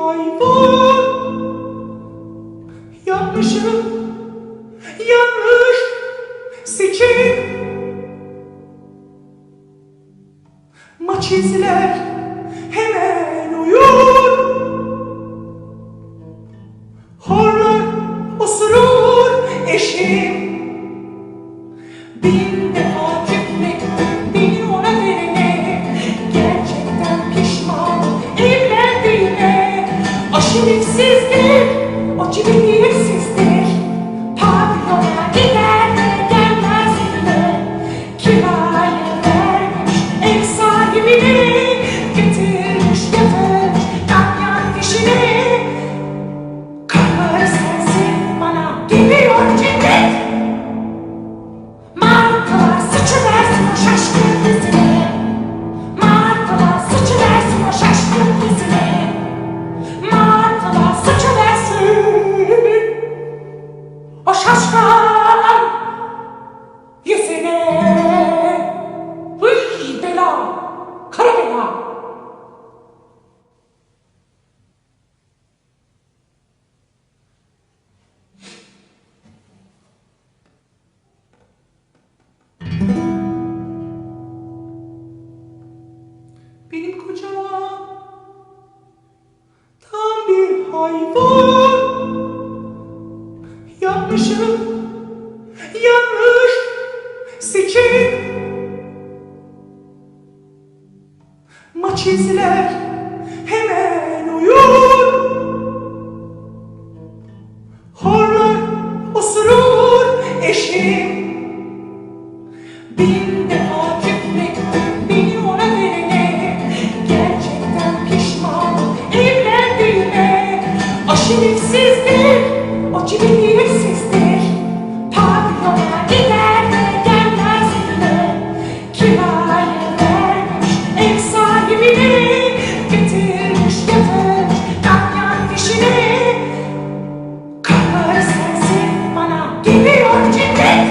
hayvan. Yanlışım. Yanlış. Seçim Maç izler. Hemen uyur. Horlar osurur eşim She's dead! Or she hayvan. Yanlışım yanlış seçim Maç Aşiretsizdir, o cibiliyetsizdir Pavyona gider de gelmez yine. Kiraya vermiş ev sahibine Getirmiş yatırmış ganyan dişine Kararı sensin bana geliyor cennet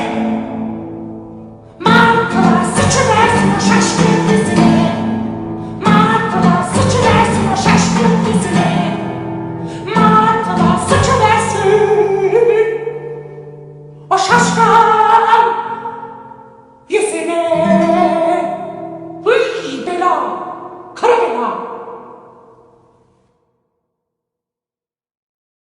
Martılar sıçıversin o şaşkın dizine Martılar sıçıversin o şaşkın dizine 体が